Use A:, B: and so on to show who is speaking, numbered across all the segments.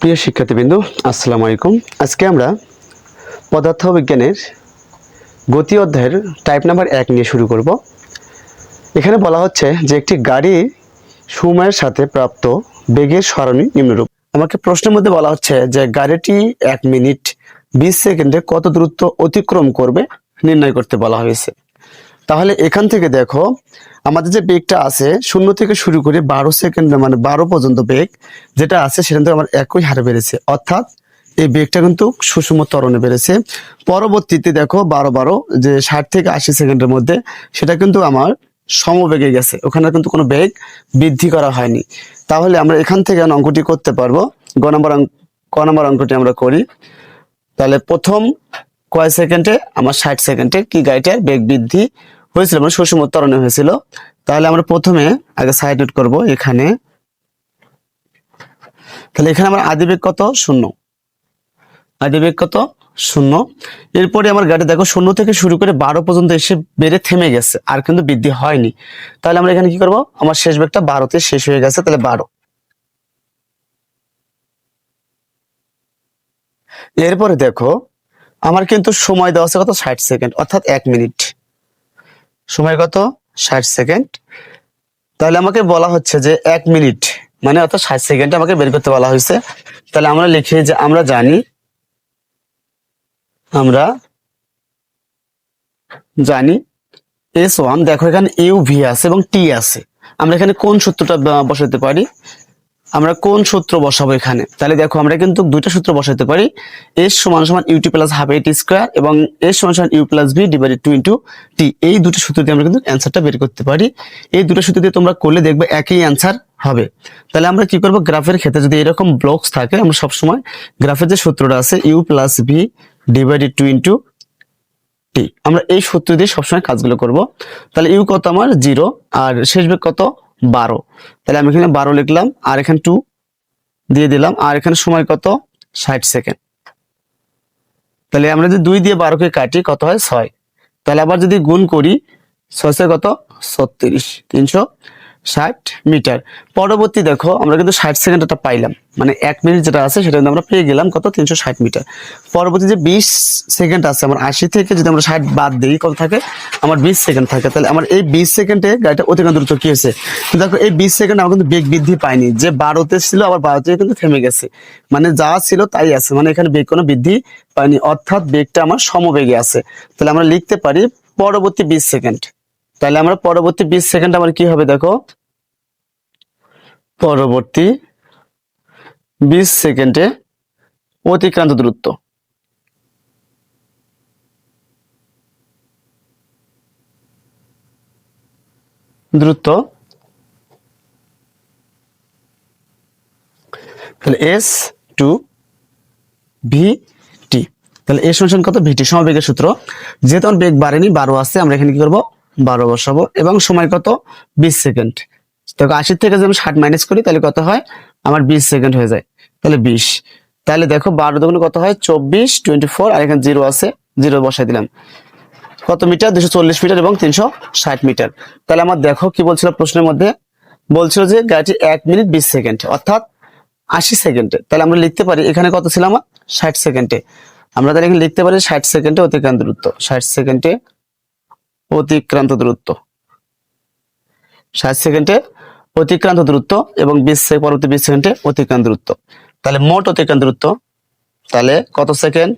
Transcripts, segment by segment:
A: প্রিয় শিক্ষার্থীবৃন্দ, আসসালামু আলাইকুম। আজকে আমরা পদার্থবিজ্ঞানের গতি অধ্যায়ের টাইপ নাম্বার এক নিয়ে শুরু করব। এখানে বলা হচ্ছে যে একটি গাড়ির সময়ের সাথে প্রাপ্ত বেগের সরণি নিম্নরূপ। আমাকে প্রশ্নের মধ্যে বলা হচ্ছে যে গাড়িটি এক মিনিট বিশ সেকেন্ডে কত দূরত্ব অতিক্রম করবে নির্ণয় করতে বলা হয়েছে। তাহলে এখান থেকে দেখো, আমাদের যে বেগটা আছে, শূন্য থেকে শুরু করে বারো সেকেন্ড মানে বারো পর্যন্ত বেগ যেটা আছে, সেখান থেকে আমার একই হারে বেড়েছে। অর্থাৎ এই বেগটা কিন্তু সুষম ত্বরণে বেড়েছে। পরবর্তীতে দেখো, বারো বারো, যে ষাট থেকে আশি সেকেন্ডের মধ্যে, সেটা কিন্তু আমার সমবেগে গেছে। ওখানে কিন্তু কোনো বেগ বৃদ্ধি করা হয়নি। তাহলে আমরা এখান থেকে অঙ্কটি করতে পারব। গ নম্বর অঙ্ক ক নম্বর অঙ্কটি আমরা করি। তাহলে প্রথম কয় সেকেন্ডে? আমার ষাট সেকেন্ডে কি গাড়িটার বেগ বৃদ্ধি হয়েছিল মানে সুষম ত্বরণে হয়েছিল। তাহলে আমরা প্রথমে আগে সাইড নোট করব এখানে। তাহলে এখানে আমার আদিবেগ কত? শূন্য। আদিবেগ কত? শূন্য। এরপরে আমার গাড়ি দেখো, শূন্য থেকে শুরু করে বারো পর্যন্ত এসে বেড়ে থেমে গেছে, আর কিন্তু বৃদ্ধি হয়নি। তাহলে আমরা এখানে কি করব? আমার শেষ বেগটা বারোতে শেষ হয়ে গেছে, তাহলে বারো। এরপরে দেখো, আমার কিন্তু সময় দেওয়া আছে কত? ষাট সেকেন্ড, অর্থাৎ এক মিনিট। সময় কত? ষাট সেকেন্ড। তাহলে আমাকে বলা হচ্ছে যে এক মিনিট। মানে অর্থাৎ ষাট সেকেন্ড আমাকে বের করতে বলা হয়েছে। তাহলে আমরা লিখি যে আমরা জানি আমরা জানি এস ওয়ান দেখো এখানে ইউ ভি আছে এবং টি আছে। আমরা এখানে কোন সূত্রটা বসাতে পারি? আমরা কোন সূত্র বসাবো এখানে? তাহলে দেখো, আমরা কিন্তু দুইটা সূত্র বসাতে পারি। এস সমান সমান U T plus half A T square এবং এস সমান সমান U plus V divided two into T এই দুটো সূত্র দিয়ে আমরা কিন্তু অ্যান্সারটা বের করতে পারি। এই দুটো সূত্র দিয়ে তোমরা করলে দেখবে একই অ্যান্সার হবে। তাহলে আমরা কি করব? গ্রাফের ক্ষেত্রে যদি এরকম ব্লকস থাকে, আমরা সবসময় গ্রাফের যে সূত্রটা আছে U plus V divided two into T আমরা এই সূত্র দিয়ে সবসময় কাজগুলো করব। তাহলে ইউ কত আমার? জিরো আর শেষ বেগ কত? বারো। তাহলে আমি এখানে বারো লিখলাম, আর এখানে টু দিয়ে দিলাম, আর এখানে সময় কত? ষাট সেকেন্ড তাহলে আমরা যদি দুই দিয়ে বারোকে কাটি, কত হয়? ছয়। তাহলে আবার যদি গুণ করি ছয়শো কত? ছত্রিশ। তিনশো ষাট মিটার। পরবর্তী দেখো, আমরা কিন্তু ষাট সেকেন্ড একটা পাইলাম। মানে এক মিনিট যেটা আছে সেটা কিন্তু আমরা পেয়ে গেলাম কত? তিনশো ষাট মিটার। পরবর্তী যে বিশ সেকেন্ড আছে, আমার আশি থেকে যদি আমরা ষাট বাদ দিই, কত থাকে? আমার বিশ সেকেন্ড থাকে। তাহলে আমার এই বিশ সেকেন্ডে গাড়িটা অতিক্রান্ত দ্রুত কি হয়েছে? দেখো, এই বিশ সেকেন্ড আমার কিন্তু বেগ বৃদ্ধি পায়নি। যে বারোতে ছিল, আবার বারোতে কিন্তু থেমে গেছে। মানে যা ছিল তাই আছে। মানে এখানে বেগ কোনো বৃদ্ধি পায়নি। অর্থাৎ বেগটা আমার সমবেগে আছে। তাহলে আমরা লিখতে পারি পরবর্তী বিশ সেকেন্ড। তাহলে আমরা পরবর্তী বিশ সেকেন্ড আমার কি হবে দেখো? পরবর্তী বিশ সেকেন্ডে অতিক্রান্ত দূরত্ব। দূরত্ব। তাহলে এস টু ভি টি। তাহলে এস কত? ভিটি সমবেগের সূত্র। যেহেতু বেগ বাড়েনি, বারো আসছে আমরা এখানে কি করব? বারো বসাবো, এবং সময় কত? বিশ সেকেন্ড দেখো আশি থেকে যদি আমি ষাট মাইনাস করি, তাহলে কত হয়? আমার বিশ সেকেন্ড হয়ে যায়। তাহলে বিশ। তাহলে দেখো বারো দুগুণ কত হয়? চব্বিশ টোয়েন্টি ফোর আর এখানে জিরো আছে। জিরো বসাই দিলাম। কত মিটার? দুশো চল্লিশ মিটার এবং তিনশো ষাট মিটার। তাহলে আমার দেখো কি বলছিল প্রশ্নের মধ্যে? বলছিল যে গাড়িটি এক মিনিট বিশ সেকেন্ড অর্থাৎ আশি সেকেন্ডে তাহলে আমরা লিখতে পারি, এখানে কত ছিল আমার? ষাট সেকেন্ডে আমরা তাহলে এখানে লিখতে পারি ষাট সেকেন্ডে অতিক্রান্ত দূরত্ব। ষাট সেকেন্ডে অতিক্রান্ত দূরত্ব। ষাট সেকেন্ডে অতিক্রান্ত দূরত্ব এবং বিশ সেকেন্ড পরবর্তী বিশ সেকেন্ডে অতিক্রান্ত দূরত্ব। তাহলে মোট অতিক্রান্ত দূরত্ব, তাহলে কত সেকেন্ড?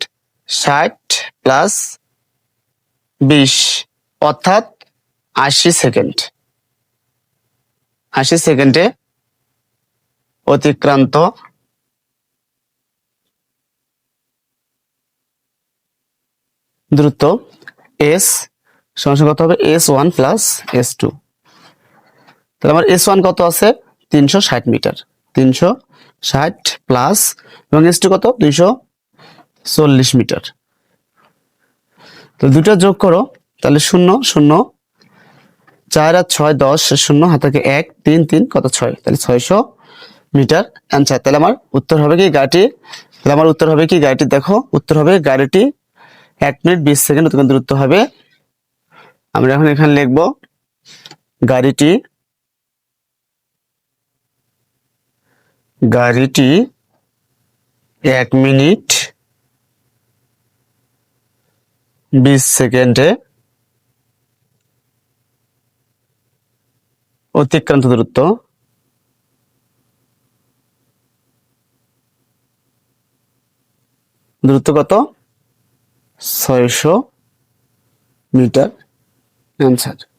A: ষাট প্লাস বিশ, অর্থাৎ আশি সেকেন্ড। আশি সেকেন্ডে অতিক্রান্ত দ্রুত এস সমান কত হবে? S one plus S two তাহলে আমার এস ওয়ান কত আছে? তিনশো ষাট মিটার। তিনশো ষাট প্লাস এবং এস টু কত? দুইশো চল্লিশ মিটার। তো দুটো যোগ করো, তাহলে শূন্য শূন্য। চার আর ছয়, দশ শূন্য হাতাকে এক, তিন তিন, কত? ছয়। তাহলে ছয়শো মিটার অ্যান্সার তাহলে আমার উত্তর হবে কি গাড়িটি তাহলে আমার উত্তর হবে কি গাড়িটি দেখো, উত্তর হবে গাড়িটি এক মিনিট বিশ সেকেন্ড দূরত্ব হবে আমরা এখন এখানে লিখব গাড়িটি গাড়িটি এক মিনিট বিশ সেকেন্ডে অতিক্রান্ত দূরত্ব। দূরত্ব কত? ছয়শো মিটার। অ্যান্সার